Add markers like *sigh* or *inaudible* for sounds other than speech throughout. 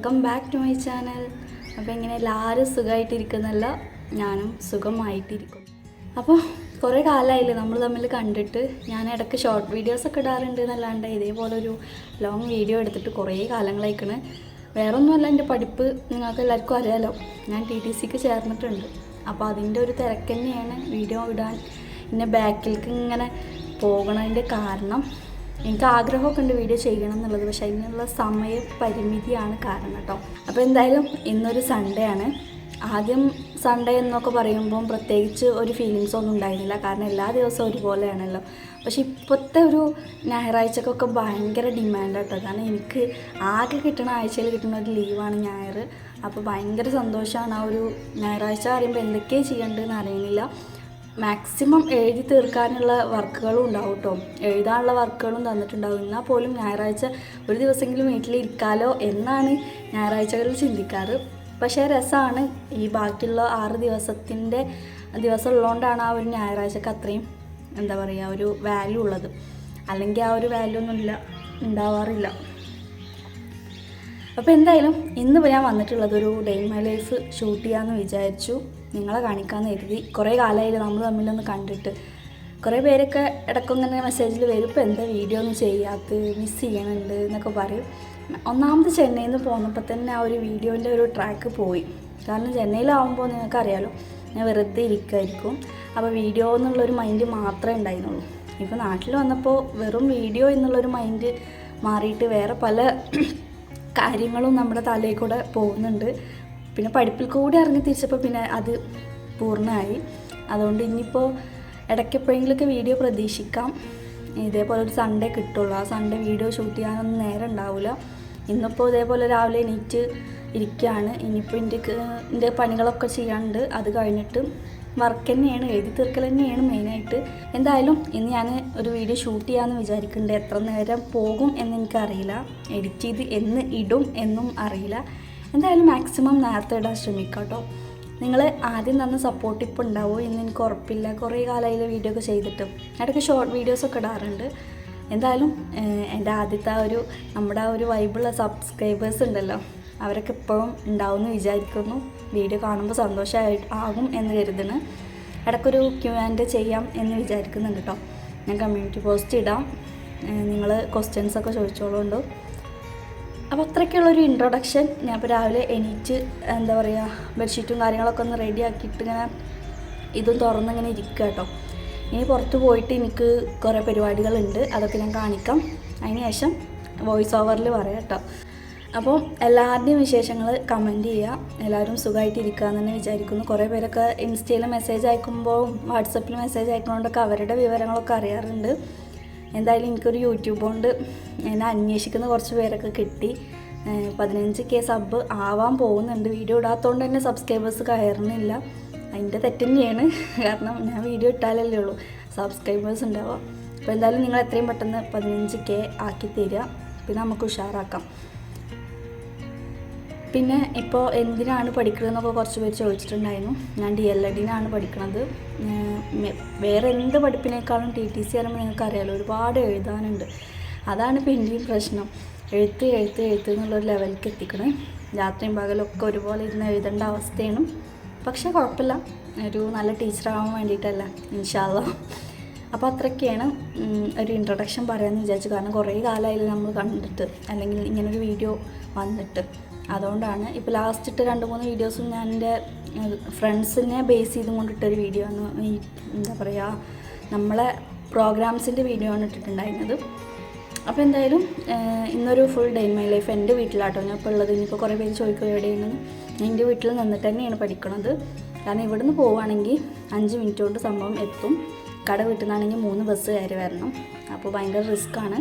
Welcome back to my channel അപ്പോൾ ഇങ്ങനെ എല്ലാവരും സുഖമായിട്ടിരിക്കുന്നല്ല ഞാനും സുഖമായിട്ടിരിക്കും അപ്പോൾ കുറേ കാലമായില്ലേ നമ്മൾ തമ്മിൽ കണ്ടിട്ട് ഞാൻ ഇടയ്ക്ക് ഷോർട്ട് വീഡിയോസ് ഒക്കെ ഇടാറുണ്ട് എന്നല്ലാണ്ട് ഇതേപോലെ ഒരു ലോങ് വീഡിയോ എടുത്തിട്ട് കുറേ കാലങ്ങളായിക്കണ് വേറെ ഒന്നുമല്ല എന്റെ പഠിപ്പ് നിങ്ങൾക്ക് എല്ലാവർക്കും അറിയാലോ. ഞാൻ ടി ടി സിക്ക് ചേർന്നിട്ടുണ്ട്. അപ്പോൾ അതിന്റെ ഒരു തിരക്ക് തന്നെയാണ് വീഡിയോ ഇടാൻ. പിന്നെ ബാക്കിലേക്ക് ഇങ്ങനെ പോകണതിന്റെ കാരണം എനിക്ക് ആഗ്രഹമൊക്കെ ഉണ്ട് വീഡിയോ ചെയ്യണം എന്നുള്ളത്. പക്ഷേ അതിനുള്ള സമയ പരിമിതിയാണ് കാരണം കേട്ടോ. അപ്പോൾ എന്തായാലും ഇന്നൊരു സൺഡേ ആണ്. ആദ്യം സൺഡേ എന്നൊക്കെ പറയുമ്പം പ്രത്യേകിച്ച് ഒരു ഫീലിങ്സ് ഒന്നും ഉണ്ടായിരുന്നില്ല. കാരണം എല്ലാ ദിവസവും ഒരുപോലെയാണല്ലോ. പക്ഷേ ഇപ്പോഴത്തെ ഒരു ഞായറാഴ്ചക്കൊക്കെ ഭയങ്കര ഡിമാൻഡ് കേട്ടോ കാരണം എനിക്ക് ആകെ കിട്ടുന്ന ആഴ്ചയിൽ കിട്ടുന്ന ഒരു ലീവാണ് ഞായർ അപ്പോൾ ഭയങ്കര സന്തോഷമാണ് ആ ഒരു ഞായറാഴ്ച പറയുമ്പോൾ എന്തൊക്കെയാണ് ചെയ്യേണ്ടതെന്ന് അറിയുന്നില്ല. മാക്സിമം എഴുതി തീർക്കാനുള്ള വർക്കുകളും ഉണ്ടാവും കേട്ടോ എഴുതാനുള്ള വർക്കുകളും തന്നിട്ടുണ്ടാവും. എന്നാൽ പോലും ഞായറാഴ്ച ഒരു ദിവസമെങ്കിലും വീട്ടിലിരിക്കാലോ എന്നാണ് ഞായറാഴ്ചകളിൽ ചിന്തിക്കാറ്. പക്ഷേ രസമാണ് ഈ ബാക്കിയുള്ള ആറ് ദിവസത്തിന്റെ ദിവസം ഉള്ളതുകൊണ്ടാണ് ആ ഒരു ഞായറാഴ്ചക്ക് അത്രയും എന്താ പറയുക ഒരു വാല്യൂ ഉള്ളത്. അല്ലെങ്കിൽ ആ ഒരു വാല്യൂ ഒന്നുമില്ല ഉണ്ടാവാറില്ല. അപ്പോൾ എന്തായാലും ഇന്ന് ഞാൻ വന്നിട്ടുള്ളത് ഒരു ഡേ മൈ ലൈഫ് ഷൂട്ട് ചെയ്യാമെന്ന് വിചാരിച്ചു. നിങ്ങളെ കാണിക്കാമെന്ന് കരുതി കുറേ കാലമായില്ല നമ്മൾ തമ്മിലൊന്ന് കണ്ടിട്ട്. കുറേ പേരൊക്കെ ഇടയ്ക്കൊങ്ങനെ മെസ്സേജിൽ വരും. ഇപ്പോൾ എന്താ വീഡിയോ ഒന്നും ചെയ്യാത്ത മിസ് ചെയ്യണുണ്ട് എന്നൊക്കെ പറയും. ഒന്നാമത് ചെന്നൈയിൽ നിന്ന് പോന്നപ്പോൾ തന്നെ ആ ഒരു വീഡിയോന്റെ ഒരു ട്രാക്ക് പോയി. കാരണം ചെന്നൈയിലാവുമ്പോൾ നിങ്ങൾക്കറിയാലോ ഞാൻ വെറുതെ ഇരിക്കുമായിരിക്കും അപ്പോൾ വീഡിയോ എന്നുള്ളൊരു മൈൻഡ് മാത്രമേ ഉണ്ടായിരുന്നുള്ളൂ. ഇപ്പോൾ നാട്ടിൽ വന്നപ്പോൾ വെറും വീഡിയോ എന്നുള്ളൊരു മൈൻഡ് മാറിയിട്ട് വേറെ പല *clears throat* കാര്യങ്ങളും നമ്മുടെ തലയിൽ കൂടെ പോകുന്നുണ്ട്. പിന്നെ പഠിപ്പിൽ കൂടി ഇറങ്ങി തിരിച്ചപ്പോൾ പിന്നെ അത് പൂർണമായി അതുകൊണ്ട് ഇനിയിപ്പോൾ ഇടയ്ക്ക് എപ്പോഴെങ്കിലുമൊക്കെ വീഡിയോ പ്രതീക്ഷിക്കാം. ഇതേപോലെ ഒരു സൺഡേ കിട്ടുള്ളൂ. ആ സൺഡേ വീഡിയോ ഷൂട്ട് ചെയ്യാനൊന്നും നേരം ഉണ്ടാവില്ല ഇന്നിപ്പോൾ ഇതേപോലെ രാവിലെ എണീറ്റ് ഇരിക്കുകയാണ് ഇനിയിപ്പോൾ എന്റെ എന്റെ പണികളൊക്കെ ചെയ്യാണ്ട് അത് കഴിഞ്ഞിട്ട് വർക്ക് തന്നെയാണ് എഴുതി തീർക്കൽ തന്നെയാണ് മെയിനായിട്ട് എന്തായാലും ഇന്ന് ഞാൻ ഒരു വീഡിയോ ഷൂട്ട് ചെയ്യാമെന്ന് വിചാരിക്കുന്നുണ്ട് എത്ര നേരം പോകും എന്ന് എനിക്കറിയില്ല. എഡിറ്റ് ചെയ്ത് എന്ന് ഇടും എന്നും അറിയില്ല. എന്തായാലും മാക്സിമം നേരത്തെ ഇടാൻ ശ്രമിക്കാം കേട്ടോ നിങ്ങൾ ആദ്യം തന്ന സപ്പോർട്ട് ഇപ്പോൾ ഉണ്ടാവുമോ എന്ന് എനിക്ക് ഉറപ്പില്ല. കുറേ കാലമായില്ല വീഡിയോ ഒക്കെ ചെയ്തിട്ട്. ഇടയ്ക്ക് ഷോർട്ട് വീഡിയോസൊക്കെ ഇടാറുണ്ട്. എന്തായാലും എന്റെ ആദ്യത്തെ ഒരു നമ്മുടെ ആ ഒരു വൈബുള്ള സബ്സ്ക്രൈബേഴ്സ് ഉണ്ടല്ലോ. അവരൊക്കെ ഇപ്പോഴും ഉണ്ടാവുമെന്ന് വിചാരിക്കുന്നു. വീഡിയോ കാണുമ്പോൾ സന്തോഷമായി ആകും എന്ന് കരുതുന്നു. ഇടയ്ക്കൊരു ക്യൂ ആൻഡ് ചെയ്യാം എന്ന് വിചാരിക്കുന്നുണ്ട് കേട്ടോ. ഞാൻ കമ്മ്യൂണിറ്റി പോസ്റ്റ് ഇടാം. നിങ്ങൾ ക്വസ്റ്റ്യൻസ് ഒക്കെ ചോദിച്ചോളുണ്ടോ അപ്പോൾ അത്രയ്ക്കുള്ളൊരു ഇൻട്രൊഡക്ഷൻ ഞാൻ ഇപ്പോൾ രാവിലെ എണീറ്റ് എന്താ പറയുക ബെഡ്ഷീറ്റും കാര്യങ്ങളൊക്കെ ഒന്ന് റെഡി ആക്കിയിട്ട് ഇങ്ങനെ ഇതും തുറന്നിങ്ങനെ ഇരിക്കുക കേട്ടോ ഇനി പുറത്ത് പോയിട്ട് എനിക്ക് കുറേ പരിപാടികളുണ്ട്. അതൊക്കെ ഞാൻ കാണിക്കാം. അതിന് ശേഷം വോയിസ് ഓവറിൽ പറയാം കേട്ടോ അപ്പോൾ എല്ലാവരുടെയും വിശേഷങ്ങൾ കമന്റ് ചെയ്യുക എല്ലാവരും സുഖമായിട്ട് ഇരിക്കുക എന്ന് തന്നെ വിചാരിക്കുന്നു. കുറേ പേരൊക്കെ ഇൻസ്റ്റയിൽ മെസ്സേജ് അയക്കുമ്പോൾ വാട്സപ്പിൽ മെസ്സേജ് അയക്കുന്നതുകൊണ്ടൊക്കെ അവരുടെ വിവരങ്ങളൊക്കെ അറിയാറുണ്ട്. എന്തായാലും എനിക്കൊരു യൂട്യൂബ് കൊണ്ട് എന്നെ അന്വേഷിക്കുന്ന കുറച്ച് പേരൊക്കെ കിട്ടി. പതിനഞ്ച് കെ സബ് ആവാൻ പോകുന്നുണ്ട്. വീഡിയോ ഇടാത്തതുകൊണ്ട് തന്നെ സബ്സ്ക്രൈബേഴ്സ് കയറുന്നില്ല. അതിന്റെ തെറ്റന്നെയാണ് കാരണം ഞാൻ വീഡിയോ ഇട്ടാലല്ലേ ഉള്ളൂ. സബ്സ്ക്രൈബേഴ്സ് ഉണ്ടാവുക. അപ്പോൾ എന്തായാലും നിങ്ങൾ എത്രയും പെട്ടെന്ന് പതിനഞ്ച് കെ ആക്കി തരിക. പിന്നെ നമുക്ക് ഉഷാറാക്കാം. പിന്നെ ഇപ്പോൾ എന്തിനാണ് പഠിക്കുന്നതെന്നൊക്കെ കുറച്ച് പേര് ചോദിച്ചിട്ടുണ്ടായിരുന്നു. ഞാൻ ഡി എൽ എഡിനാണ് പഠിക്കുന്നത് വേറെ എന്ത് പഠിപ്പിനേക്കാളും ടി ടി സി പറയുമ്പോൾ നിങ്ങൾക്ക് അറിയാലോ ഒരുപാട് എഴുതാനുണ്ട്. അതാണ് പിന്നെയും പ്രശ്നം. എഴുത്ത് എഴുത്ത് എഴുത്ത് എന്നുള്ളൊരു ലെവലിലേക്ക് എത്തിക്കണം. രാത്രിയും പകലൊക്കെ ഒരുപോലെ ഇരുന്ന് എഴുതേണ്ട അവസ്ഥയാണ്. പക്ഷേ കുഴപ്പമില്ല. ഒരു നല്ല ടീച്ചറാവാൻ വേണ്ടിയിട്ടല്ല ഇൻഷാല്ല അപ്പോൾ അത്രയൊക്കെയാണ് ഒരു ഇൻട്രൊഡക്ഷൻ പറയാമെന്ന് വിചാരിച്ചു. കാരണം കുറേ കാലമായില്ല നമ്മൾ കണ്ടിട്ട് അല്ലെങ്കിൽ ഇങ്ങനൊരു വീഡിയോ വന്നിട്ട്. അതുകൊണ്ടാണ് ഇപ്പോൾ ലാസ്റ്റ് ഇട്ട് രണ്ട് മൂന്ന് വീഡിയോസും ഞാൻ എന്റെ ഫ്രണ്ട്സിനെ ബേസ് ചെയ്തും കൊണ്ടിട്ടൊരു വീഡിയോ ആണ് ഈ എന്താ പറയുക നമ്മളെ പ്രോഗ്രാംസിന്റെ വീഡിയോ ആണ് ഇട്ടിട്ടുണ്ടായിരുന്നത്. അപ്പോൾ എന്തായാലും ഇന്നൊരു ഫുൾ ഡേ മൈ ലൈഫ് എന്റെ വീട്ടിലാട്ടോ. ഞാൻ ഇപ്പോൾ ഉള്ളത് ഇനിയിപ്പോൾ കുറേ പേര് ചോദിക്കും എവിടെയാണ് എന്റെ വീട്ടിൽ നിന്നിട്ട് തന്നെയാണ് പഠിക്കണത്. കാരണം ഇവിടുന്ന് പോവുകയാണെങ്കിൽ അഞ്ച് മിനിറ്റ് കൊണ്ട് സംഭവം എത്തും. കട വീട്ടിൽ നിന്നാണെങ്കിൽ മൂന്ന് ബസ് കയറി വരണം. അപ്പോൾ ഭയങ്കര റിസ്ക്കാണ്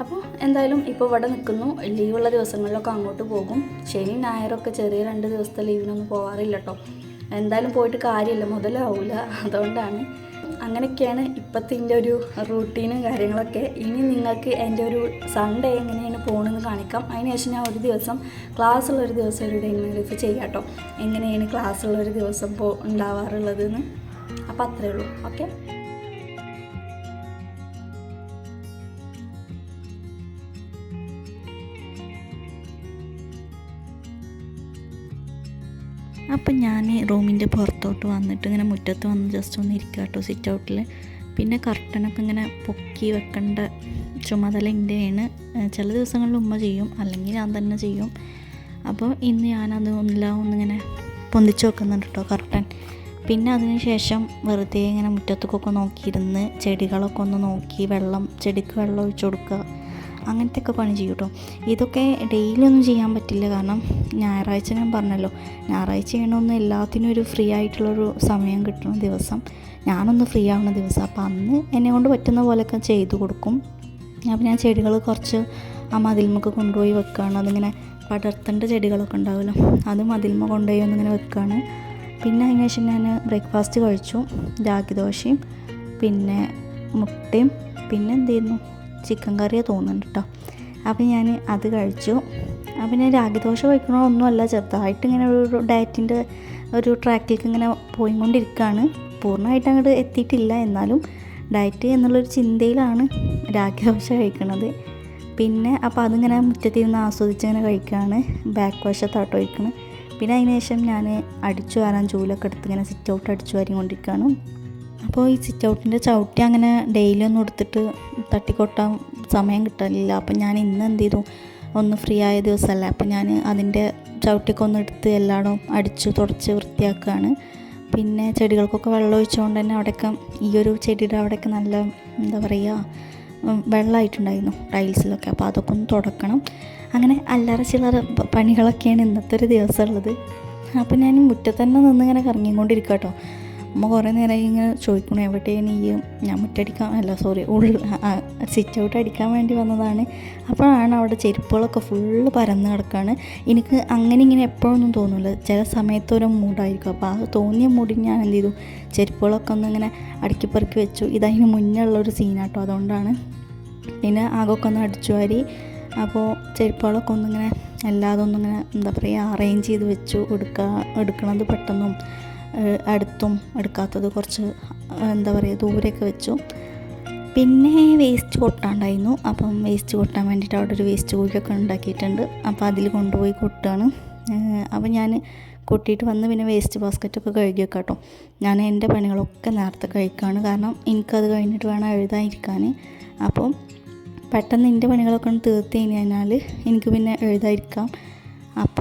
അപ്പോൾ എന്തായാലും ഇപ്പോൾ ഇവിടെ നിൽക്കുന്നു. ലീവുള്ള ദിവസങ്ങളിലൊക്കെ അങ്ങോട്ട് പോകും. ശനി ഞായറൊക്കെ ചെറിയ രണ്ട് ദിവസത്തെ ലീവിനൊന്നും പോകാറില്ല കേട്ടോ എന്തായാലും പോയിട്ട് കാര്യമില്ല. മുതലാവില്ല അതുകൊണ്ടാണ് അങ്ങനെയൊക്കെയാണ് ഇപ്പോഴത്തെ എന്റെ ഒരു റൂട്ടീനും കാര്യങ്ങളൊക്കെ. ഇനി നിങ്ങൾക്ക് എന്റെ ഒരു സൺഡേ എങ്ങനെയാണ് പോകണമെന്ന് കാണിക്കാം. അതിനുശേഷം ഞാൻ ഒരു ദിവസം ക്ലാസ്സുള്ള ഒരു ദിവസം ഒരു ഡേ ചെയ്യാം കേട്ടോ എങ്ങനെയാണ് ക്ലാസ്സുള്ള ഒരു ദിവസം പോ ഉണ്ടാവാറുള്ളതെന്ന്. അപ്പോൾ അത്രയേ ഉള്ളൂ. ഓക്കെ അപ്പം ഞാൻ റൂമിന്റെ പുറത്തോട്ട് വന്നിട്ട് ഇങ്ങനെ മുറ്റത്ത് വന്ന് ജസ്റ്റ് ഒന്ന് ഇരിക്കുക കേട്ടോ സിറ്റ് ഔട്ടിൽ പിന്നെ കർട്ടനൊക്കെ ഇങ്ങനെ പൊക്കി വെക്കേണ്ട ചുമതല എന്റെയാണ് ചില ദിവസങ്ങളിൽ ഉമ്മ ചെയ്യും അല്ലെങ്കിൽ ഞാൻ തന്നെ ചെയ്യും. അപ്പോൾ ഇന്ന് ഞാനത് എല്ലാം ഒന്നിങ്ങനെ പൊന്തിച്ച് വെക്കുന്നുണ്ട് കേട്ടോ കർട്ടൻ പിന്നെ അതിന് ശേഷം വെറുതെ ഇങ്ങനെ മുറ്റത്തേക്കൊക്കെ നോക്കിയിരുന്ന് ചെടികളൊക്കെ ഒന്ന് നോക്കി വെള്ളം ചെടിക്ക് വെള്ളം ഒഴിച്ചു കൊടുക്കുക. അങ്ങനത്തെ ഒക്കെ പണി ചെയ്യും കേട്ടോ. ഇതൊക്കെ ഡെയിലി ഒന്നും ചെയ്യാൻ പറ്റില്ല. കാരണം ഞായറാഴ്ച ഞാൻ പറഞ്ഞല്ലോ. ഞായറാഴ്ച ചെയ്യണമെന്ന് എല്ലാത്തിനും ഒരു ഫ്രീ ആയിട്ടുള്ളൊരു സമയം കിട്ടുന്ന ദിവസം. ഞാനൊന്ന് ഫ്രീ ആവുന്ന ദിവസം. അപ്പോൾ അന്ന് എന്നെ കൊണ്ട് പറ്റുന്ന പോലെയൊക്കെ ചെയ്തു കൊടുക്കും. അപ്പോൾ ഞാൻ ചെടികൾ കുറച്ച് ആ മതിൽമൊക്കെ കൊണ്ടുപോയി വെക്കുകയാണ് അതിങ്ങനെ പടർത്തേണ്ട ചെടികളൊക്കെ ഉണ്ടാവുമല്ലോ അത് മതിൽമ കൊണ്ടുപോയി ഒന്നിങ്ങനെ വെക്കുകയാണ് പിന്നെ അതിന് ശേഷം ഞാൻ ബ്രേക്ക്ഫാസ്റ്റ് കഴിച്ചു. രാഗി ദോശയും പിന്നെ മുട്ടയും പിന്നെ എന്ത് ചെയ്യുന്നു? ചിക്കൻ കറിയാണ് തോന്നുന്നുണ്ട് കേട്ടോ അപ്പം ഞാൻ അത് കഴിച്ചു. അപ്പം ഞാൻ രാഗി ദോശ കഴിക്കണമൊന്നുമല്ല ചെറുതായിട്ട് ഇങ്ങനെ ഒരു ഡയറ്റിന്റെ ഒരു ട്രാക്കിലേക്ക് ഇങ്ങനെ പോയിക്കൊണ്ടിരിക്കുകയാണ്. പൂർണമായിട്ട് അങ്ങോട്ട് എത്തിയിട്ടില്ല. എന്നാലും ഡയറ്റ് എന്നുള്ളൊരു ചിന്തയിലാണ് രാഗി ദോശ കഴിക്കണത്. പിന്നെ അപ്പോൾ അതിങ്ങനെ മുറ്റത്തിരുന്ന് ആസ്വദിച്ച് ഇങ്ങനെ കഴിക്കുകയാണ്. ബാക്ക് വശത്താട്ടോ കഴിക്കുന്നത് പിന്നെ അതിന് ശേഷം ഞാൻ അടിച്ചു വരാൻ ജോലിയൊക്കെ എടുത്ത് ഇങ്ങനെ സിറ്റ് ഔട്ട് അടിച്ചു വരും കൊണ്ടിരിക്കുകയാണ് അപ്പോൾ ഈ സിറ്റ് ഔട്ടിന്റെ ചവിട്ടി അങ്ങനെ ഡെയിലി ഒന്നും എടുത്തിട്ട് തട്ടിക്കൊട്ടാൻ സമയം കിട്ടലില്ല. അപ്പം ഞാൻ ഇന്ന് എന്ത് ചെയ്തു? ഒന്ന് ഫ്രീ ആയ ദിവസമല്ല? അപ്പം ഞാൻ അതിന്റെ ചവിട്ടിയൊക്കെ ഒന്ന് എടുത്ത് എല്ലായിടവും അടിച്ചു തുടച്ച് വൃത്തിയാക്കുകയാണ്. പിന്നെ ചെടികൾക്കൊക്കെ വെള്ളം ഒഴിച്ചുകൊണ്ട് തന്നെ അവിടെയൊക്കെ ഈ ഒരു ചെടിയുടെ അവിടെയൊക്കെ നല്ല എന്താ പറയുക വെള്ളമായിട്ടുണ്ടായിരുന്നു ടൈൽസിലൊക്കെ അപ്പോൾ അതൊക്കെ ഒന്ന് തുടക്കണം. അങ്ങനെ അല്ലറ ചില്ലറ പണികളൊക്കെയാണ് ഇന്നത്തെ ഒരു ദിവസമുള്ളത്. അപ്പോൾ ഞാൻ മുറ്റത്തന്നെ നിന്ന് ഇങ്ങനെ കറങ്ങിക്കൊണ്ടിരിക്കുക കേട്ടോ. അമ്മ കുറേ നേരമായി ഇങ്ങനെ ചോദിക്കണു എവിടെയാണ് ഈ ഞാൻ മുറ്റടിക്കാൻ അല്ല സോറി ഉള്ളിൽ സിറ്റ് ഔട്ട് അടിക്കാൻ വേണ്ടി വന്നതാണ്. അപ്പോഴാണ് അവിടെ ചെരുപ്പുകളൊക്കെ ഫുള്ള് പരന്ന് കിടക്കുകയാണ് എനിക്ക് അങ്ങനെ ഇങ്ങനെ എപ്പോഴൊന്നും തോന്നില്ല ചില സമയത്ത് ഒരു മൂഡായിരിക്കും. അപ്പോൾ ആ തോന്നിയ മൂഡിൽ ഞാൻ എന്ത് ചെയ്തു? ചെരുപ്പുകളൊക്കെ ഒന്ന് ഇങ്ങനെ അടുക്കി പെറുക്കി വെച്ചു. ഇതതിന് മുന്നേ ഉള്ളൊരു സീനാട്ടോ അതുകൊണ്ടാണ്. പിന്നെ ആകൊക്കെ ഒന്ന് അടിച്ചു വാരി. അപ്പോൾ ചെരുപ്പുകളൊക്കെ ഒന്നിങ്ങനെ എല്ലാതും ഒന്നിങ്ങനെ എന്താ പറയുക അറേഞ്ച് ചെയ്ത് വെച്ചു. എടുക്കുക എടുക്കണത് പെട്ടെന്നും. അടുത്തും എടുക്കാത്തത് കുറച്ച് എന്താ പറയുക ദൂരെയൊക്കെ വെച്ചു. പിന്നെ വേസ്റ്റ് കൊട്ടാണ്ടായിരുന്നു. അപ്പം വേസ്റ്റ് കൊട്ടാൻ വേണ്ടിയിട്ട് അവിടെ ഒരു വേസ്റ്റ് കുഴിയൊക്കെ ഉണ്ടാക്കിയിട്ടുണ്ട്. അപ്പോൾ അതിൽ കൊണ്ടുപോയി കൊട്ടുകയാണ് അപ്പോൾ അപ്പം ഞാൻ കൊട്ടിയിട്ട് വന്ന് പിന്നെ വേസ്റ്റ് ബാസ്ക്കറ്റൊക്കെ കഴുകി വെക്കാം കേട്ടോ ഞാൻ എന്റെ പണികളൊക്കെ നേരത്തെ കഴിക്കുകയാണ് കാരണം എനിക്കത് കഴിഞ്ഞിട്ട് വേണം എഴുതാതിരിക്കാൻ. അപ്പോൾ പെട്ടെന്ന് എന്റെ പണികളൊക്കെ ഒന്ന് തീർത്ത് കഴിഞ്ഞാൽ എനിക്ക് പിന്നെ എഴുതാതിരിക്കാം.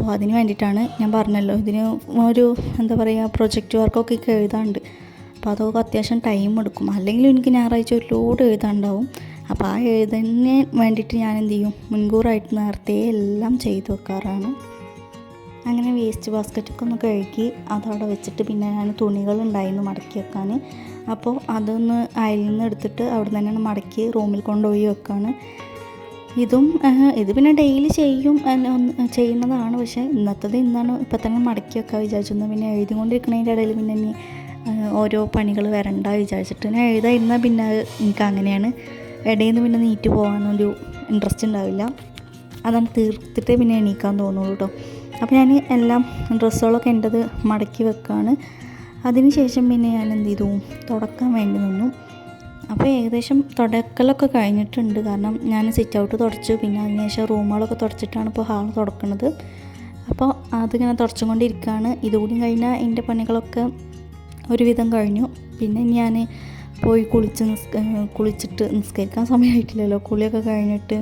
അപ്പോൾ അതിന് വേണ്ടിയിട്ടാണ് ഞാൻ പറഞ്ഞല്ലോ. ഇതിന് ഒരു എന്താ പറയുക പ്രൊജക്റ്റ് വർക്കൊക്കെ എഴുതാണ്ട് അപ്പോൾ അതൊക്കെ അത്യാവശ്യം ടൈം എടുക്കും. അല്ലെങ്കിൽ എനിക്ക് ഞായറാഴ്ച ഒരു ലോഡ് എഴുതാണ്ടാവും അപ്പോൾ ആ എഴുതുന്നതിന് വേണ്ടിയിട്ട് ഞാൻ എന്ത് ചെയ്യും? മുൻകൂറായിട്ട് നേരത്തെ എല്ലാം ചെയ്തു വെക്കാറാണ്. അങ്ങനെ വേസ്റ്റ് ബാസ്ക്കറ്റൊക്കെ ഒന്ന് കഴുകി അതവിടെ വെച്ചിട്ട് പിന്നെ ഞാൻ തുണികളുണ്ടായിരുന്നു മടക്കി വെക്കാൻ. അപ്പോൾ അതൊന്ന് അയലിൽ നിന്ന് എടുത്തിട്ട് അവിടെ തന്നെയാണ് മടക്കി റൂമിൽ കൊണ്ടുപോയി വെക്കാണ് ഇതും ഇത് പിന്നെ ഡെയിലി ചെയ്യും ചെയ്യുന്നതാണ്. പക്ഷേ ഇന്നത്തത് ഇന്നാണ് ഇപ്പം തന്നെ മടക്കി വെക്കാൻ വിചാരിച്ചു പിന്നെ എഴുതിക്കൊണ്ടിരിക്കുന്നതിന്റെ ഇടയിൽ പിന്നെ ഇനി ഓരോ പണികൾ വരണ്ട വിചാരിച്ചിട്ട് ഞാൻ എഴുതാതിരുന്നാൽ പിന്നെ എനിക്ക് അങ്ങനെയാണ്. ഇടയിൽ നിന്ന് പിന്നെ നീറ്റ് പോകാനൊരു ഇൻട്രസ്റ്റ് ഉണ്ടാവില്ല. അതാണ് തീർത്തിട്ടേ പിന്നെ എണീക്കാൻ തോന്നുള്ളൂ കേട്ടോ അപ്പോൾ ഞാൻ എല്ലാം ഡ്രസ്സുകളൊക്കെ എന്റെത് മടക്കി വെക്കുകയാണ് അതിന് ശേഷം പിന്നെ ഞാൻ എന്ത് ചെയ്തു? തുടക്കാൻ വേണ്ടി നിന്നു. അപ്പോൾ ഏകദേശം തുടക്കലൊക്കെ കഴിഞ്ഞിട്ടുണ്ട്. കാരണം ഞാൻ സിറ്റ് ഔട്ട് തുടച്ചു. പിന്നെ അതിനുശേഷം റൂമുകളൊക്കെ തുടച്ചിട്ടാണ് ഇപ്പോൾ ഹാൾ തുടക്കുന്നത് അപ്പോൾ അതിങ്ങനെ തുടച്ചുകൊണ്ടിരിക്കുകയാണ്. ഇതുകൂടി കഴിഞ്ഞാൽ എന്റെ പണികളൊക്കെ ഒരുവിധം കഴിഞ്ഞു. പിന്നെ ഞാൻ പോയി കുളിച്ച് കുളിച്ചിട്ട് നിസ്കരിക്കാൻ സമയമായിട്ടില്ലല്ലോ. കുളിയൊക്കെ കഴിഞ്ഞിട്ട്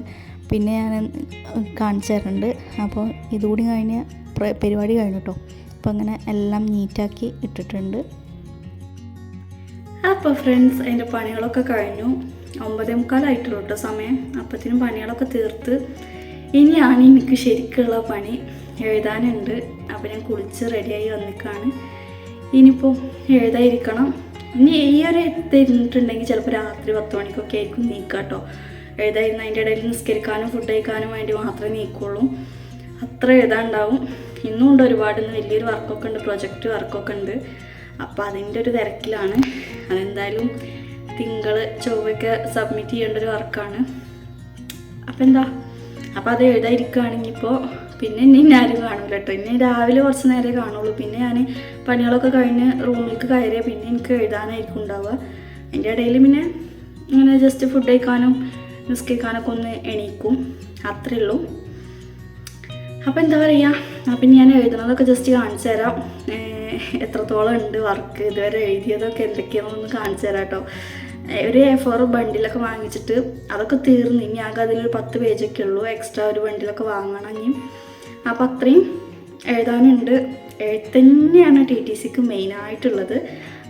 പിന്നെ ഞാൻ കാണിച്ചു തരുന്നുണ്ട് അപ്പോൾ ഇതുകൂടി കഴിഞ്ഞ് പ്ര- പരിപാടി കഴിഞ്ഞു കേട്ടോ. അപ്പോൾ അങ്ങനെ എല്ലാം നീറ്റാക്കി ഇട്ടിട്ടുണ്ട്. അപ്പോൾ ഫ്രണ്ട്സ് അതിന്റെ പണികളൊക്കെ കഴിഞ്ഞു. ഒമ്പതേ മുക്കാലായിട്ടുള്ളൂ കേട്ടോ സമയം. അപ്പത്തിനും പണികളൊക്കെ തീർത്ത്. ഇനിയാണ് എനിക്ക് ശരിക്കുള്ള പണി. എഴുതാനുണ്ട്. അപ്പോൾ ഞാൻ കുളിച്ച് റെഡിയായി വന്നിക്കാണ്. ഇനിയിപ്പോൾ എഴുതാതിരിക്കണം ഇനി ഈ ഒരു ഇരുന്നിട്ടുണ്ടെങ്കിൽ ചിലപ്പോൾ രാത്രി പത്ത് മണിക്കൊക്കെ ആയിരിക്കും നീക്കുക കേട്ടോ എഴുതായിരുന്ന അതിന്റെ ഇടയിൽ നിസ്കരിക്കാനും ഫുഡ് കഴിക്കാനും വേണ്ടി മാത്രമേ നീക്കുള്ളൂ. അത്ര എഴുതാണ്ടാവും. ഇന്നും ഉണ്ട് ഒരുപാട് വലിയൊരു വർക്കൊക്കെ ഉണ്ട് പ്രൊജക്റ്റ് വർക്കൊക്കെ ഉണ്ട്. അപ്പോൾ അതിന്റെ ഒരു തിരക്കിലാണ്. അതെന്തായാലും തിങ്കൾ ചൊവ്വയൊക്കെ സബ്മിറ്റ് ചെയ്യേണ്ട ഒരു വർക്കാണ്. അപ്പം എന്താ അപ്പോൾ അത് എഴുതാതിരിക്കുകയാണെങ്കിൽ ഇപ്പോൾ പിന്നെ എന്നെ ഇനി ആരും കാണൂല കേട്ടോ ഇനി രാവിലെ കുറച്ച് നേരമേ കാണുള്ളൂ. പിന്നെ ഞാൻ പണികളൊക്കെ കഴിഞ്ഞ് റൂമിലേക്ക് കയറിയാൽ പിന്നെ എനിക്ക് എഴുതാനായിരിക്കും ഉണ്ടാവുക. അതിന്റെ ഇടയിൽ പിന്നെ ഇങ്ങനെ ജസ്റ്റ് ഫുഡ് കഴിക്കാനും നിസ്കരിക്കാനൊക്കെ ഒന്ന് എണീക്കും. അത്രേ ഉള്ളൂ. അപ്പോൾ എന്താ പറയുക അപ്പം ഞാൻ എഴുതണതൊക്കെ ജസ്റ്റ് കാണിച്ചു തരാം. എത്രത്തോളം ഉണ്ട് വർക്ക് ഇതുവരെ എഴുതിയതൊക്കെ എന്തൊക്കെയാണെന്നൊന്ന് കാണിച്ചു തരാം കേട്ടോ. ഒരു എ ഫോർ ബണ്ടിലൊക്കെ വാങ്ങിച്ചിട്ട് അതൊക്കെ തീർന്നു ഇനി ആകെ അതിലൊരു പത്ത് പേജൊക്കെ ഉള്ളൂ. എക്സ്ട്രാ ഒരു ബണ്ടിലൊക്കെ വാങ്ങണം ഇനി. അപ്പം അത്രയും എഴുതാനുണ്ട്. എഴുത്ത് തന്നെയാണ് ടി ടി സിക്ക് മെയിനായിട്ടുള്ളത്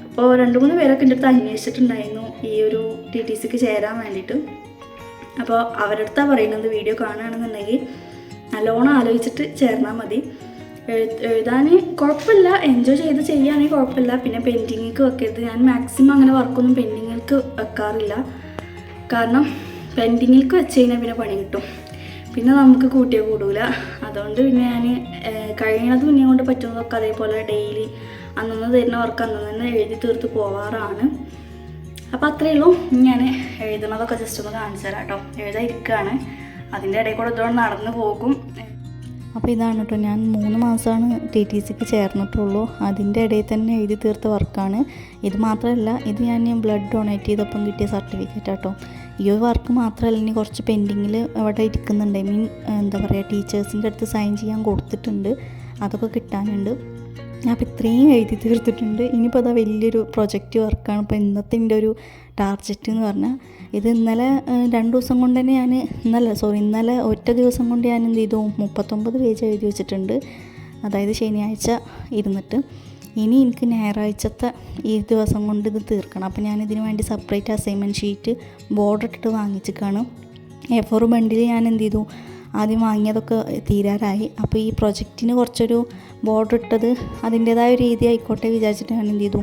അപ്പോൾ രണ്ട് മൂന്ന് പേരൊക്കെ എന്റെ അടുത്ത് അന്വേഷിച്ചിട്ടുണ്ടായിരുന്നു ഈ ഒരു ടി ടി സിക്ക് ചേരാൻ വേണ്ടിയിട്ട്. അപ്പോൾ അവരുടെ അടുത്താണ് പറയുന്നത് വീഡിയോ കാണുകയാണെന്നുണ്ടെങ്കിൽ നല്ലോണം ആലോചിച്ചിട്ട് ചേർന്നാൽ മതി. എഴുതാൻ കുഴപ്പമില്ല. എൻജോയ് ചെയ്ത് ചെയ്യുകയാണെങ്കിൽ കുഴപ്പമില്ല. പിന്നെ പെൻഡിങ്ങിക്ക് വെക്കരുത്. ഞാൻ മാക്സിമം അങ്ങനെ വർക്കൊന്നും പെയിന്റിങ്ങിൽക്ക് വെക്കാറില്ല. കാരണം പെയിന്റിങ്ങിൽക്ക് വെച്ച് കഴിഞ്ഞാൽ പിന്നെ പണി കിട്ടും. പിന്നെ നമുക്ക് കൂട്ടിയേ കൂടൂല. അതുകൊണ്ട് പിന്നെ ഞാൻ കഴിയണത് പിന്നെ കൊണ്ട് പറ്റുന്നതൊക്കെ അതേപോലെ ഡെയിലി അന്നന്ന് തരുന്ന വർക്ക് അന്നു തന്നെ എഴുതി തീർത്ത് പോവാറാണ്. അപ്പോൾ അത്രയേ ഉള്ളൂ. ഞാൻ എഴുതുന്നതൊക്കെ ജസ്റ്റ് ഒന്ന് കാണിച്ചു തരാം കേട്ടോ. എഴുതാൻ ഇരിക്കുകയാണ് അതിന്റെ ഇടയിൽ കൂടെ ഇതോടെ നടന്നു പോകും. അപ്പോൾ ഇതാണ് കേട്ടോ. ഞാൻ മൂന്ന് മാസമാണ് ടി ടി സിക്ക് ചേർന്നിട്ടുള്ളൂ. അതിന്റെ ഇടയിൽ തന്നെ എഴുതി തീർത്ത വർക്കാണ്. ഇത് മാത്രമല്ല ഇത് ഞാൻ ബ്ലഡ് ഡൊണേറ്റ് ചെയ്തപ്പം കിട്ടിയ സർട്ടിഫിക്കറ്റ് കേട്ടോ. ഈ ഒരു വർക്ക് മാത്രമല്ല ഇനി കുറച്ച് പെൻഡിങ്ങിൽ അവിടെ ഇരിക്കുന്നുണ്ട്. ഐ മീൻ എന്താ പറയുക ടീച്ചേഴ്സിന്റെ അടുത്ത് സൈൻ ചെയ്യാൻ കൊടുത്തിട്ടുണ്ട്. അതൊക്കെ കിട്ടാനുണ്ട്. ഞാൻ അപ്പോൾ ഇത്രയും എഴുതി തീർത്തിട്ടുണ്ട്. ഇനിയിപ്പോൾ അതാ വലിയൊരു പ്രൊജക്റ്റ് വർക്കാണ്. ഇപ്പോൾ ഇന്നത്തെ ഒരു ടാർജറ്റ് എന്ന് പറഞ്ഞാൽ ഇത് ഇന്നലെ രണ്ട് ദിവസം കൊണ്ട് തന്നെ ഞാൻ ഇന്നലെ സോറി ഇന്നലെ ഒറ്റ ദിവസം കൊണ്ട് ഞാൻ എന്ത് ചെയ്തു? മുപ്പത്തൊമ്പത് പേജ് എഴുതി വെച്ചിട്ടുണ്ട്. അതായത് ശനിയാഴ്ച ഇരുന്നിട്ട്. ഇനി എനിക്ക് ഞായറാഴ്ചത്തെ ഈ ദിവസം കൊണ്ട് ഇത് തീർക്കണം. അപ്പോൾ ഞാൻ ഇതിന് വേണ്ടി സെപ്പറേറ്റ് അസൈൻമെന്റ് ഷീറ്റ് ബോർഡർ ഇട്ടിട്ട് വാങ്ങിച്ചിക്കാണ്. എ ഫോർ ബണ്ടിൽ ഞാൻ എന്ത് ചെയ്തു? ആദ്യം വാങ്ങിയതൊക്കെ തീരാറായി. അപ്പോൾ ഈ പ്രൊജക്റ്റിന് കുറച്ചൊരു ബോർഡർ ഇട്ടത് അതിന്റേതായ രീതി ആയിക്കോട്ടെ വിചാരിച്ചിട്ട് ഞാൻ എന്ത് ചെയ്തു?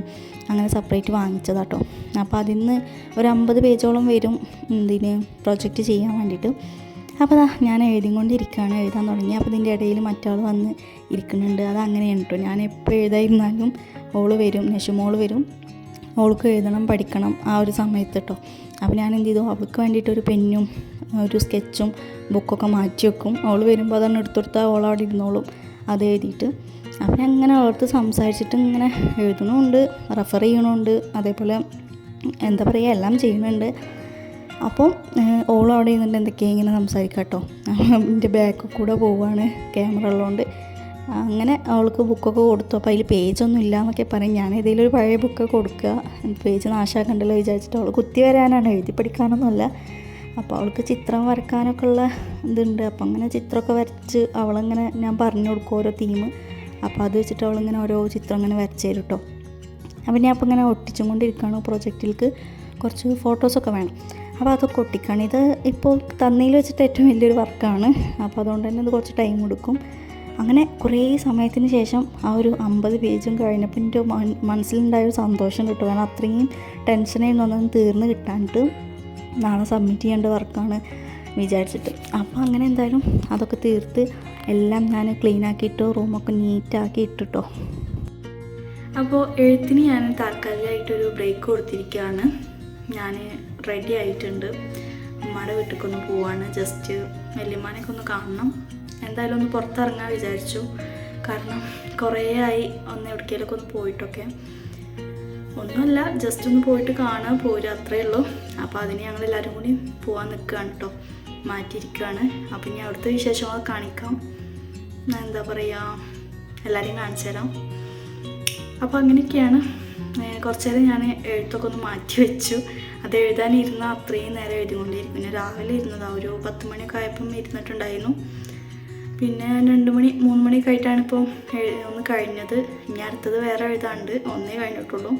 അങ്ങനെ സെപ്പറേറ്റ് വാങ്ങിച്ചതാട്ടോ അപ്പോൾ അതിൽ നിന്ന് ഒരു അമ്പത് പേജോളം വരും ഇതിന് പ്രൊജക്റ്റ് ചെയ്യാൻ വേണ്ടിയിട്ട്. അപ്പോൾ ഞാൻ എഴുതിക്കൊണ്ടിരിക്കുകയാണ് എഴുതാൻ തുടങ്ങി. അപ്പോൾ ഇതിന്റെ ഇടയിൽ മറ്റാൾ വന്ന് ഇരിക്കുന്നുണ്ട്. അത് അങ്ങനെയാണ് കേട്ടോ ഞാൻ എപ്പോൾ എഴുതായിരുന്നാലും ഓൾ വരും നെഷുമോൾ വരും. അവൾക്ക് എഴുതണം പഠിക്കണം ആ ഒരു സമയത്ത് കേട്ടോ അപ്പോൾ ഞാൻ എന്ത് ചെയ്തു? അവൾക്ക് വേണ്ടിയിട്ട് ഒരു പെന്നും ഒരു സ്കെച്ചും ബുക്കൊക്കെ മാറ്റി വെക്കും. അവൾ വരുമ്പോൾ അതാണ് എടുത്തെടുത്താൽ അവൾ അവിടെ ഇരുന്നോളും. അത് എഴുതിയിട്ട് അപ്പം അങ്ങനെ അവളടുത്ത് സംസാരിച്ചിട്ട് ഇങ്ങനെ എഴുതണമുണ്ട് റെഫർ ചെയ്യണമുണ്ട് അതേപോലെ എന്താ പറയുക എല്ലാം ചെയ്യുന്നുണ്ട്. അപ്പം ഓൾ അവിടെ ഇരുന്നിട്ട് എന്തൊക്കെയാണ് ഇങ്ങനെ സംസാരിക്കാം കേട്ടോ *laughs* എന്റെ ബാക്കിൽ കൂടെ പോവുകയാണ് ക്യാമറ ഉള്ളതുകൊണ്ട് അങ്ങനെ അവൾക്ക് ബുക്കൊക്കെ കൊടുത്തു. അപ്പോൾ അതിൽ പേജൊന്നും ഇല്ല എന്നൊക്കെ പറയും. ഞാൻ ഏതെങ്കിലും ഒരു പഴയ ബുക്കൊക്കെ കൊടുക്കുക. പേജ് നാശാക്കണ്ടല്ലോ വിചാരിച്ചിട്ട് അവൾ കുത്തി വരാനാണ്. എഴുതി പഠിക്കാനൊന്നുമല്ല. അപ്പോൾ അവൾക്ക് ചിത്രം വരക്കാനൊക്കെ ഉള്ള ഇതുണ്ട്. അപ്പോൾ അങ്ങനെ ചിത്രമൊക്കെ വരച്ച് അവളങ്ങനെ ഞാൻ പറഞ്ഞു കൊടുക്കും ഓരോ തീം അപ്പോൾ അത് വെച്ചിട്ട് അവളിങ്ങനെ ഓരോ ചിത്രം ഇങ്ങനെ വരച്ച് തരും കേട്ടോ അപ്പം ഞാൻ അപ്പോൾ ഇങ്ങനെ ഒട്ടിച്ചും കൊണ്ടിരിക്കുകയാണ് പ്രൊജക്റ്റിലേക്ക് കുറച്ച് ഫോട്ടോസൊക്കെ വേണം. അപ്പോൾ അതൊക്കെ ഒട്ടിക്കുകയാണ്. ഇത് ഇപ്പോൾ തന്നയിൽ വെച്ചിട്ട് ഏറ്റവും വലിയൊരു വർക്കാണ് അപ്പോൾ അതുകൊണ്ട് തന്നെ ഇത് കുറച്ച് ടൈം എടുക്കും. അങ്ങനെ കുറേ സമയത്തിന് ശേഷം ആ ഒരു അമ്പത് പേജും കഴിഞ്ഞപ്പോൾ എന്റെ മനസ്സിലുണ്ടായ ഒരു സന്തോഷം കിട്ടും. കാരണം അത്രയും ടെൻഷനായിരുന്നു ഒന്നും തീർന്ന് കിട്ടാനിട്ട് നാളെ സബ്മിറ്റ് ചെയ്യേണ്ട വർക്കാണ് വിചാരിച്ചിട്ട്. അപ്പോൾ അങ്ങനെ എന്തായാലും അതൊക്കെ തീർത്ത് എല്ലാം ഞാൻ ക്ലീൻ ആക്കിയിട്ട് റൂമൊക്കെ നീറ്റാക്കി ഇട്ടിട്ടോ. അപ്പോൾ എഴുത്തിന് ഞാൻ താൽക്കാലികമായിട്ടൊരു ബ്രേക്ക് കൊടുത്തിരിക്കുകയാണ്. ഞാൻ റെഡി ആയിട്ടുണ്ട്. അമ്മയുടെ വീട്ടിലേക്കൊന്ന് പോവാണ്. ജസ്റ്റ് വല്യമ്മാനൊക്കെ ഒന്ന് കാണണം. എന്തായാലും ഒന്ന് പുറത്തിറങ്ങാൻ വിചാരിച്ചു. കാരണം കുറേ ആയി ഒന്ന് എവിടേക്കെങ്കിലുമൊക്കെ ഒന്ന് പോയിട്ടൊക്കെ. ഒന്നുമല്ല ജസ്റ്റ് ഒന്ന് പോയിട്ട് കാണുക പോരുക അത്രേ ഉള്ളൂ. അപ്പോൾ അതിന് ഞങ്ങൾ എല്ലാവരും കൂടി പോകാൻ നിൽക്കുകയാണ് കേട്ടോ മാറ്റിയിരിക്കുകയാണ് അപ്പോൾ ഇനി അവിടുത്തെ വിശേഷം കാണിക്കാം. എന്താ പറയുക എല്ലാവരെയും കാണിച്ചു തരാം. അപ്പോൾ അങ്ങനെയൊക്കെയാണ്. കുറച്ച് നേരം ഞാൻ എഴുത്തൊക്കെ ഒന്ന് മാറ്റി വെച്ചു. അത് എഴുതാനിരുന്ന അത്രയും നേരം എഴുതിക്കൊണ്ടിരിക്കും. പിന്നെ രാവിലെ ഇരുന്നതാണ് ഒരു പത്ത് മണിയൊക്കെ ആയപ്പം ഇരുന്നിട്ടുണ്ടായിരുന്നു. പിന്നെ രണ്ട് മണി മൂന്ന് മണിയൊക്കെ ആയിട്ടാണ് ഇപ്പോൾ ഒന്ന് കഴിഞ്ഞത്. ഇനി അടുത്തത് വേറെ എഴുതാണ്ട് ഒന്നേ കഴിഞ്ഞിട്ടുള്ളൂ.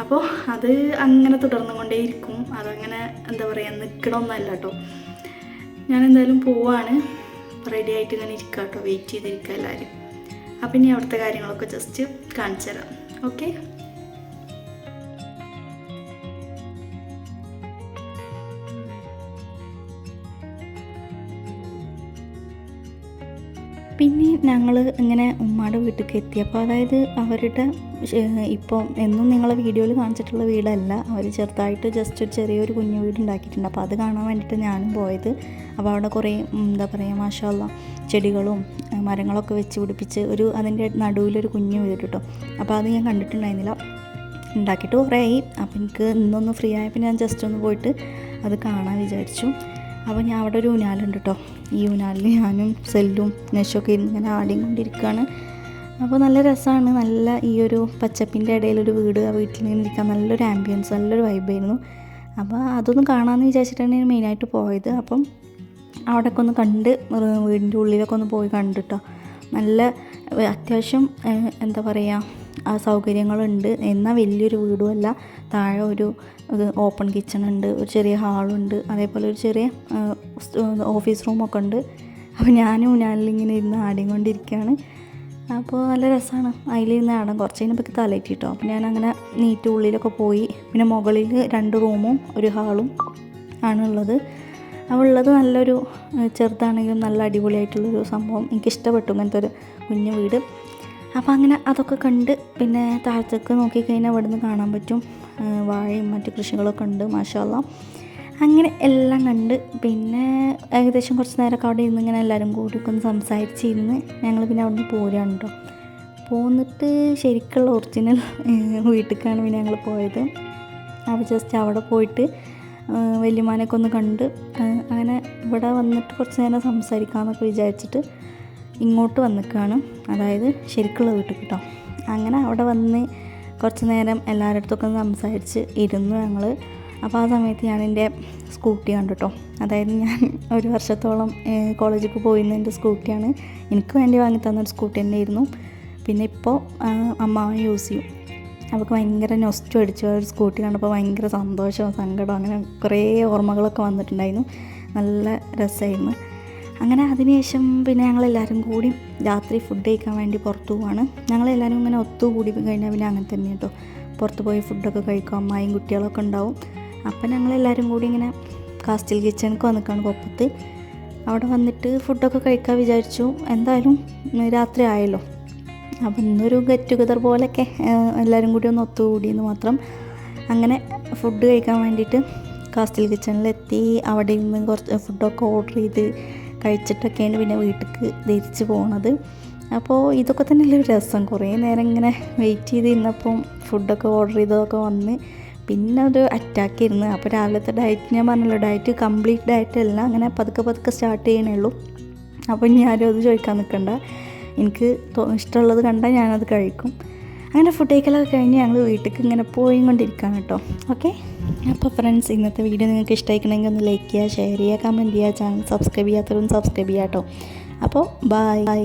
അപ്പോൾ അത് അങ്ങനെ തുടർന്നു കൊണ്ടേയിരിക്കും അതങ്ങനെ എന്താ പറയുക നിൽക്കണമൊന്നല്ല കേട്ടോ. ഞാൻ എന്തായാലും പോവാണ്. റെഡി ആയിട്ട് ഇങ്ങനെ ഇരിക്കുക കേട്ടോ. വെയിറ്റ് ചെയ്തിരിക്കുക എല്ലാവരും. അപ്പം ഇനി അവിടുത്തെ കാര്യങ്ങളൊക്കെ ജസ്റ്റ് കാണിച്ചു തരാം ഓക്കെ? പിന്നെ ഞങ്ങൾ ഇങ്ങനെ ഉമ്മയുടെ വീട്ടിലേക്ക് എത്തിയപ്പോൾ അതായത് അവരുടെ ഇപ്പം എന്നും നിങ്ങളെ വീഡിയോയിൽ കാണിച്ചിട്ടുള്ള വീടല്ല. അവർ ചെറുതായിട്ട് ജസ്റ്റ് ഒരു ചെറിയൊരു കുഞ്ഞു വീട് ഉണ്ടാക്കിയിട്ടുണ്ട് അപ്പോൾ അത് കാണാൻ വേണ്ടിയിട്ട് ഞാനും പോയത്. അപ്പോൾ അവിടെ കുറേ എന്താ പറയുക മാഷാല്ല ചെടികളും മരങ്ങളൊക്കെ വെച്ച് പിടിപ്പിച്ച് ഒരു അതിന്റെ നടുവിലൊരു കുഞ്ഞു വീട് കേട്ടോ അപ്പോൾ അത് ഞാൻ കണ്ടിട്ടുണ്ടായിരുന്നില്ല. ഉണ്ടാക്കിയിട്ട് കുറേ ആയി അപ്പോൾ എനിക്ക് ഇന്നൊന്ന് ഫ്രീ ആയപ്പോൾ ഞാൻ ജസ്റ്റ് ഒന്ന് പോയിട്ട് അത് കാണാൻ വിചാരിച്ചു. അപ്പോൾ ഞാൻ അവിടെ ഒരു ഊനാലുണ്ട് കേട്ടോ ഈ ഊനാലിൽ ഞാനും സെല്ലും നെഷൊക്കെ ഇരുന്ന് ഇങ്ങനെ ആടിക്കൊണ്ടിരിക്കുകയാണ് അപ്പോൾ നല്ല രസമാണ് നല്ല ഈ ഒരു പച്ചപ്പിന്റെ ഒരു വീട് ആ വീട്ടിൽ നിന്ന് ഇരിക്കാൻ നല്ലൊരു ആംബിയൻസ് നല്ലൊരു വൈബായിരുന്നു അപ്പോൾ അതൊന്നും കാണാമെന്ന് വിചാരിച്ചിട്ടാണ് ഞാൻ മെയിനായിട്ട് പോയത്. അപ്പം അവിടെയൊക്കെ ഒന്ന് കണ്ട് വീടിന്റെ ഉള്ളിലൊക്കെ ഒന്ന് പോയി കണ്ടിട്ടോ നല്ല അത്യാവശ്യം എന്താ പറയുക ആ സൗകര്യങ്ങളുണ്ട്. എന്നാൽ വലിയൊരു വീടുമല്ല താഴെ ഒരു ഓപ്പൺ കിച്ചൺ ഉണ്ട് ഒരു ചെറിയ ഹാളുണ്ട് അതേപോലെ ഒരു ചെറിയ ഓഫീസ് റൂമൊക്കെ ഉണ്ട്. അപ്പോൾ ഞാനും ഞാനിങ്ങനെ ഇരുന്ന് ആടിയും കൊണ്ടിരിക്കുകയാണ് അപ്പോൾ നല്ല രസമാണ് അതിലിരുന്ന് ആടാൻ. കുറച്ച് കഴിഞ്ഞപ്പോൾ തലയിട്ട് കിട്ടും. അപ്പോൾ ഞാൻ അങ്ങനെ നീറ്റ് ഉള്ളിലൊക്കെ പോയി. പിന്നെ മുകളിൽ രണ്ട് റൂമും ഒരു ഹാളും ആണുള്ളത് അപ്പോൾ ഉള്ളത് നല്ലൊരു ചെറുതാണെങ്കിലും നല്ല അടിപൊളിയായിട്ടുള്ളൊരു സംഭവം. എനിക്കിഷ്ടപ്പെട്ടു. ഇങ്ങനത്തെ ഒരു കുഞ്ഞു വീട്. അപ്പോൾ അങ്ങനെ അതൊക്കെ കണ്ട് പിന്നെ താഴത്തേക്ക് നോക്കിക്കഴിഞ്ഞാൽ അവിടെ നിന്ന് കാണാൻ പറ്റും വാഴയും മറ്റു കൃഷികളൊക്കെ ഉണ്ട് മാഷാല്ല അങ്ങനെ എല്ലാം കണ്ട് പിന്നെ ഏകദേശം കുറച്ച് നേരമൊക്കെ അവിടെ ഇരുന്ന് ഇങ്ങനെ എല്ലാവരും കൂടി ഒക്കെ ഒന്ന് സംസാരിച്ചിരുന്ന് ഞങ്ങൾ പിന്നെ അവിടെ നിന്ന് പോരുകയാണ് കേട്ടോ പോന്നിട്ട് ശരിക്കുള്ള ഒറിജിനൽ വീട്ടിലേക്കാണ് പിന്നെ ഞങ്ങൾ പോയത്. അപ്പോൾ ജസ്റ്റ് അവിടെ പോയിട്ട് വല്യമാനൊക്കെ ഒന്ന് കണ്ട് അങ്ങനെ ഇവിടെ വന്നിട്ട് കുറച്ച് നേരം സംസാരിക്കാമെന്നൊക്കെ വിചാരിച്ചിട്ട് ഇങ്ങോട്ട് വന്നിക്കാണ്. അതായത് ശരിക്കുള്ള വീട്ടിൽ കേട്ടോ. അങ്ങനെ അവിടെ വന്ന് കുറച്ച് നേരം എല്ലാവരുടെ അടുത്തൊക്കെ സംസാരിച്ച് ഇരുന്നു ഞങ്ങൾ അപ്പോൾ ആ സമയത്ത് ഞാൻ എന്റെ സ്കൂട്ടി കണ്ടു കേട്ടോ. അതായത് ഞാൻ ഒരു വർഷത്തോളം കോളേജിലേക്ക് പോയിരുന്ന എന്റെ സ്കൂട്ടിയാണ്. എനിക്ക് വേണ്ടി വാങ്ങി തന്നൊരു സ്കൂട്ടി തന്നെയായിരുന്നു. പിന്നെ ഇപ്പോൾ അമ്മ യൂസ് ചെയ്യും. അവൾക്ക് ഭയങ്കര നൊസ്റ്റു അടിച്ചു. ഒരു സ്കൂട്ടി കണ്ടപ്പോൾ ഭയങ്കര സന്തോഷവും സങ്കടവും അങ്ങനെ കുറേ ഓർമ്മകളൊക്കെ വന്നിട്ടുണ്ടായിരുന്നു. നല്ല രസമായിരുന്നു. അങ്ങനെ അതിനുശേഷം പിന്നെ ഞങ്ങളെല്ലാവരും കൂടി രാത്രി ഫുഡ് കഴിക്കാൻ വേണ്ടി പുറത്തു പോവാണ്. ഞങ്ങളെല്ലാവരും ഇങ്ങനെ ഒത്തുകൂടി കഴിഞ്ഞാൽ പിന്നെ അങ്ങനെ തന്നെ കേട്ടോ. പുറത്ത് പോയി ഫുഡൊക്കെ കഴിക്കും അമ്മായും കുട്ടികളൊക്കെ ഉണ്ടാവും. അപ്പം ഞങ്ങളെല്ലാവരും കൂടി ഇങ്ങനെ കാസ്റ്റിൽ കിച്ചണിക്ക് വന്നിക്കാണ് കൊപ്പത്ത് അവിടെ വന്നിട്ട് ഫുഡൊക്കെ കഴിക്കാൻ വിചാരിച്ചു. എന്തായാലും രാത്രി ആയല്ലോ. അപ്പം ഇന്നൊരു ഗെറ്റ് ടുഗദർ പോലെയൊക്കെ എല്ലാവരും കൂടി ഒന്ന് ഒത്തുകൂടിയെന്ന് മാത്രം അങ്ങനെ ഫുഡ് കഴിക്കാൻ വേണ്ടിയിട്ട് കാസ്റ്റിൽ കിച്ചണിലെത്തി അവിടെ നിന്ന് കുറച്ച് ഫുഡൊക്കെ ഓർഡർ ചെയ്ത് കഴിച്ചിട്ടൊക്കെയാണ് പിന്നെ വീട്ടിലേക്ക് തിരിച്ച് പോണത്. അപ്പോൾ ഇതൊക്കെ തന്നെ ഒരു രസം. കുറേ നേരം ഇങ്ങനെ വെയിറ്റ് ചെയ്ത് ഇരുന്നപ്പം ഫുഡൊക്കെ ഓർഡർ ചെയ്തതൊക്കെ വന്ന് പിന്നെ ഒരു അറ്റാക്ക് ഇരുന്ന് അപ്പോൾ രാവിലത്തെ ഡയറ്റ് ഞാൻ പറഞ്ഞല്ലോ ഡയറ്റ് കംപ്ലീറ്റ് ഡയറ്റ് അല്ല അങ്ങനെ പതുക്കെ പതുക്കെ സ്റ്റാർട്ട് ചെയ്യണേ ഉള്ളൂ. അപ്പം ഞാനും അത് ചോദിക്കാൻ നിൽക്കണ്ട എനിക്ക് ഇഷ്ടമുള്ളത് കണ്ടാൽ ഞാനത് കഴിക്കും. അങ്ങനെ ഫുഡ് കഴിക്കലൊക്കെ കഴിഞ്ഞ് ഞങ്ങൾ വീട്ടിലേക്ക് ഇങ്ങനെ പോയി കൊണ്ടിരിക്കുകയാണ് കേട്ടോ. ഓക്കെ അപ്പോൾ ഫ്രണ്ട്സ് ഇന്നത്തെ വീഡിയോ നിങ്ങൾക്ക് ഇഷ്ടമായിക്കണമെങ്കിൽ ഒന്ന് ലൈക്ക് ചെയ്യുക ഷെയർ ചെയ്യുക കമന്റ് ചെയ്യുക ചാനൽ സബ്സ്ക്രൈബ് ചെയ്യാത്തവരും സബ്സ്ക്രൈബ് ചെയ്യാം കേട്ടോ അപ്പോൾ ബൈ